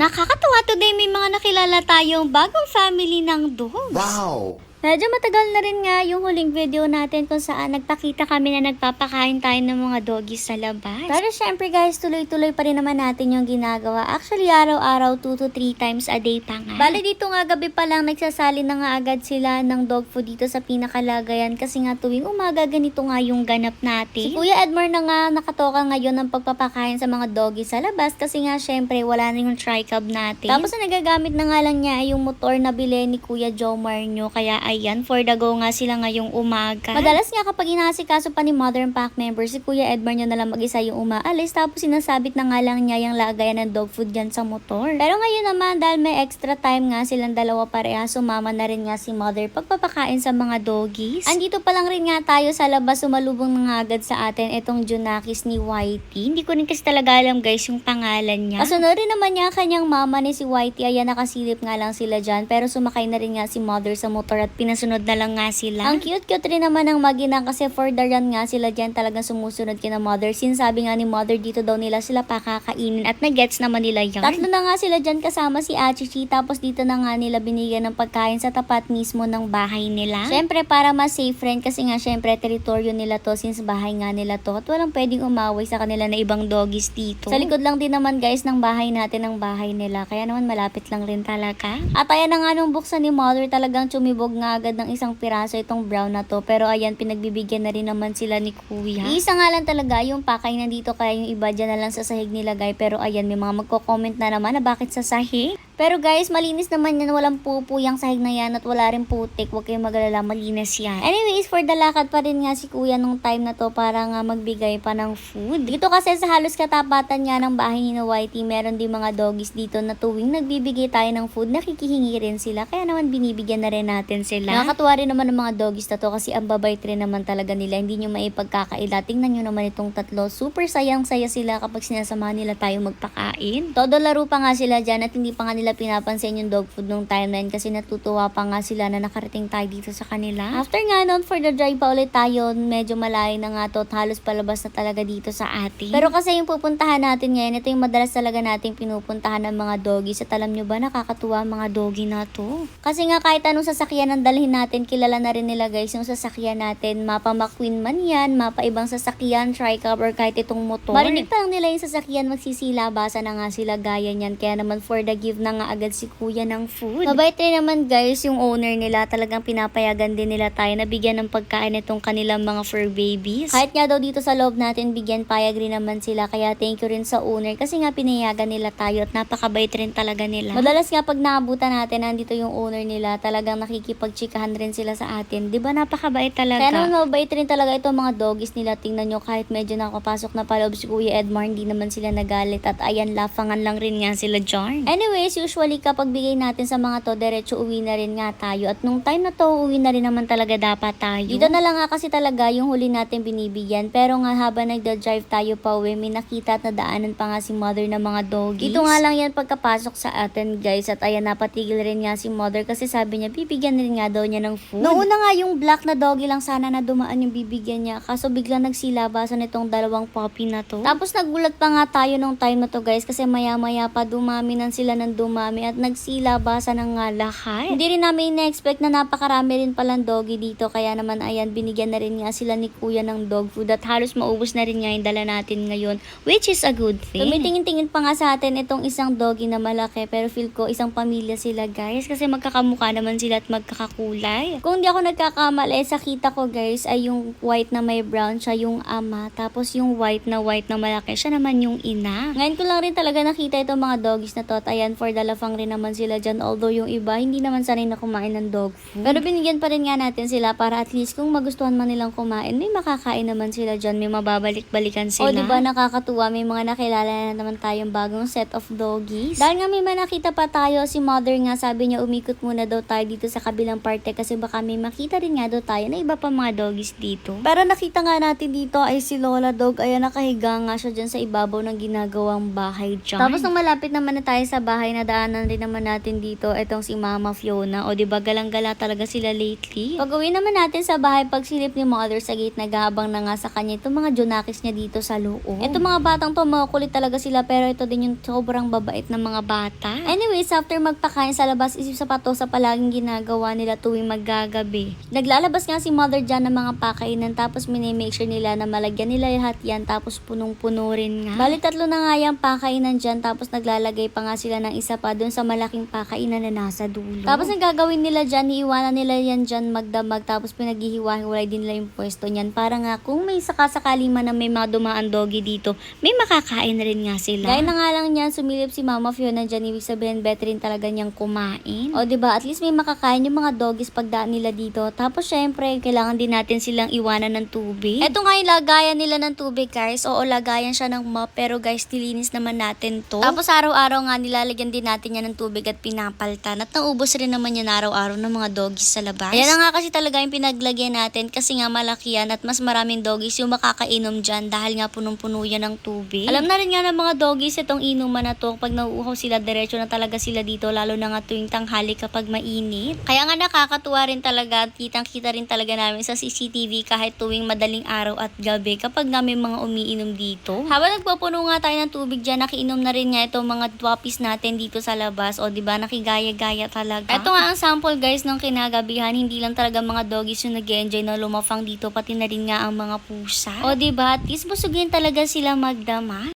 Nakakatuwa today may mga nakilala tayong bagong family ng dogs. Wow! Medyo matagal na rin nga yung huling video natin kung saan nagpakita kami na nagpapakain tayo ng mga doggies sa labas. Pero syempre guys, tuloy-tuloy pa rin naman natin yung ginagawa. Actually, araw-araw 2 to 3 times a day pa nga. Bale dito nga gabi pa lang nagsasali na nga agad sila ng dog food dito sa pinakalagayan kasi nga tuwing umaga ganito nga yung ganap natin. Si Kuya Edmar na nga nakatoka ngayon ng pagpapakain sa mga doggies sa labas kasi nga syempre wala na yung tri-cub natin. Tapos na nagagamit na nga lang niya yung motor na bili ni Kuya Jomar nyo kaya ayan, for the go nga sila ngayong umaga. Madalas nga kapag inasikaso pa ni Mother and Pack member, si Kuya Edmar nyo na lang mag-isa yung umaalis tapos sinasabit na nga lang niya yung lagayan ng dog food dyan sa motor. Pero ngayon naman, dahil may extra time nga silang dalawa pareha, sumama na rin nga si Mother pagpapakain sa mga doggies. Andito pa lang rin nga tayo sa labas, sumalubong na nga agad sa atin itong Junakis ni Whitey. Hindi ko rin kasi talaga alam guys yung pangalan niya. Kasunod rin naman niya ang kanyang mama ni si Whitey, ayan nakasilip nga lang sila dyan, pero sumakay na rin nga si Mother sa motor at pinasunod na lang nga sila. Ang cute-cute rin naman ng maginang kasi for the run nga sila dyan talagang sumusunod kina Mother. Sinasabi nga ni Mother dito daw nila sila pakakainin at nagets naman nila yan. Tatlo na nga sila dyan kasama si Achichi tapos dito na nga nila binigyan ng pagkain sa tapat mismo ng bahay nila. Syempre para mas safe friend kasi nga syempre teritoryo nila to since bahay nga nila to at walang pwedeng umaway sa kanila na ibang doggies dito. Sa likod lang din naman guys ng bahay natin ang bahay nila kaya naman malapit lang rin talaga. At ayan na nga nung buksan ni Mother talagang tsumibog nga agad ng isang piraso itong brown na to pero ayan pinagbibigyan na rin naman sila ni Kuya. Isa nga lang talaga yung pakay nandito kaya yung iba dyan na lang sa sahig nilagay pero ayan may mga magko-comment na naman na bakit sa sahig. Pero guys, malinis naman yan. Walang pupo yung sahig na yan at wala rin putik. Huwag kayong magalala, malinis yan. Anyways, for the lakad pa rin nga si kuya nung time na to para nga magbigay pa ng food. Dito kasi sa halos katapatan nga ng bahay ni Whitey, meron din mga doggies dito na tuwing nagbibigay tayo ng food, nakikihingi rin sila. Kaya naman binibigyan na rin natin sila. Nakakatuwa rin naman ng mga doggies na to kasi ang babait rin naman talaga nila. Hindi nyo maipagkakaila. Tingnan nyo naman itong tatlo. Super sayang-saya sila kapag sinasama nila tayo magpakain. Todo laro pa nga sila dyan at hindi pa nga nila pinapansin yung dog food nung time na yun kasi natutuwa pa nga sila na nakarating tayo dito sa kanila. After nga nun, for the drive pa ulit tayo, medyo malayo na nga to at halos palabas na talaga dito sa atin. Pero kasi yung pupuntahan natin ngayon, ito yung madalas talaga nating pinupuntahan ng mga doggies at alam nyo ba, nakakatuwa mga doggy na to. Kasi nga kahit anong sasakyan ang dalhin natin, kilala na rin nila guys yung sasakyan natin. Mapa McQueen man yan, mapa ibang sasakyan, tricab or kahit itong motor. Marinig pa lang nila yung sasakyan, magsisila, basa na nga sila gaya niyan. Kaya naman for the give na nga agad si kuya ng food. Mabait rin naman guys yung owner nila. Talagang pinapayagan din nila tayo na bigyan ng pagkain itong kanilang mga fur babies. Kahit nga daw dito sa loob natin bigyan payag rin naman sila. Kaya thank you rin sa owner kasi nga pinayagan nila tayo at napakabait rin talaga nila. Madalas nga pag naabutan natin nandito yung owner nila talagang nakikipagchikahan rin sila sa atin. 'Di ba napakabait talaga? Kaya naman mabait rin talaga itong mga doggies nila. Tingnan nyo kahit medyo nakapasok na paloob si Kuya Edmar hindi naman sila nagalit at ayan lafangan lang rin nga sila Jarn. Anyways, usually kapag bigay natin sa mga to, diretso uwi na rin nga tayo. At nung time na to, uwi na rin naman talaga dapat tayo. Dito na lang nga kasi talaga yung huli natin binibigyan. Pero nga habang nagda-drive tayo pa uwi, may nakita at nadaanan pa nga si mother ng mga doggies. Dito nga lang yan pagkapasok sa atin guys. At ayan, napatigil rin nga si mother kasi sabi niya, bibigyan rin nga daw niya ng food. Noong una nga yung black na doggy lang sana na dumaan yung bibigyan niya. Kaso biglang nagsilabasan itong dalawang puppy na to. Tapos nagulat pa nga tayo nung time na to guys kasi maya-maya pa dumami nan sila ng dumami at nagsilabasan ng nga lahat. Hindi rin namin na-expect na napakarami rin palang doggy dito kaya naman ayan binigyan na rin nga sila ni kuya ng dog food at halos maubos na rin nga yung dala natin ngayon which is a good thing. Tumitingin-tingin pa nga sa atin itong isang doggy na malaki pero feel ko isang pamilya sila guys kasi magkakamukha naman sila at magkakakulay. Kung di ako nagkakamali sa kita ko guys ay yung white na may brown siya yung ama tapos yung white na white na malaki siya naman yung ina. Ngayon ko lang rin talaga nakita itong mga doggies na to at ayan for dalafang rin naman sila dyan although yung iba hindi naman sanay na kumain ng dog food. Pero binigyan pa rin nga natin sila para at least kung magustuhan man nilang kumain may makakain naman sila dyan may mababalik-balikan sila. O diba nakakatuwa may mga nakilala na naman tayong bagong set of doggies. Dahil nga may manakita pa tayo si mother nga sabi niya umikot muna daw tayo dito sa kabilang parte kasi baka may makita rin nga daw tayo na iba pa mga doggies dito. Pero nakita nga natin dito ay si Lola Dog ayan nakahiga nga siya dyan sa ibabaw ng ginagawang bahay dyan. Tapos nung malapit naman na tayo sa bahay na nadaanan rin naman natin dito, itong si Mama Fiona. O, di ba galang-gala talaga sila lately. Pag uwi naman natin sa bahay, pagsilip ni Mother sa gate, naghahabang na nga sa kanya itong mga junakis niya dito sa loob. Itong mga batang to, mga kulit talaga sila, pero ito din yung sobrang babait ng mga bata. Anyways, after magpakain sa labas, isip sa pato sa palaging ginagawa nila tuwing maggagabi. Naglalabas nga si Mother dyan ng mga pakainan, tapos minimake sure nila na malagyan nila lahat yan, tapos punong-puno rin nga. Bali tatlo na nga yung pakainan dyan, tapos naglalagay pa nga sila ng isa pa dun sa malaking pakainan na nasa dulo. Tapos ang gagawin nila dyan, iiwanan nila yan dyan magdamag, tapos pinaghihiwa-hiwalay din nila yung pwesto niyan. Para nga kung may sakasakali man na may mga dumaan doggy dito, may makakain na rin nga sila. Gaya na nga lang niyan, sumilip si Mama Fiona dyan, ibig sabihin better rin talaga niyang kumain. O 'di ba at least may makakain yung mga doggies pagdaan nila dito. Tapos syempre, kailangan din natin silang iwanan ng tubig. Ito nga yung lagayan nila ng tubig guys. Oo, lagayan siya ng mop, pero guys, nilinis naman natin to. Tapos araw-araw nga nilalagyan din natin yan ng tubig at pinapaltan. At naubos rin naman yan araw-araw ng mga doggies sa labas. Ayan na nga kasi talaga yung pinaglagyan natin kasi nga malaki yan at mas maraming doggies yung makakainom dyan dahil nga punong-puno yan ng tubig. Alam na rin nga ng mga doggies itong inuman na to. Pag nauuhaw sila, diretso na talaga sila dito lalo na nga tuwing tanghali kapag mainit. Kaya nga nakakatuwa rin talaga at kitang-kita rin talaga namin sa CCTV kahit tuwing madaling araw at gabi kapag nga may mga umiinom dito. Habang nagpapuno nga tayo ng tubig dyan, nakiinom na rin nga itong mga twapis natin dito sa labas. O di ba nakigaya-gaya talaga. Ito nga ang sample guys ng kinagabihan. Hindi lang talaga mga doggies yung nag enjoy na lumafang dito, pati na rin nga ang mga pusa. O di ba? At least busugin talaga sila magdama.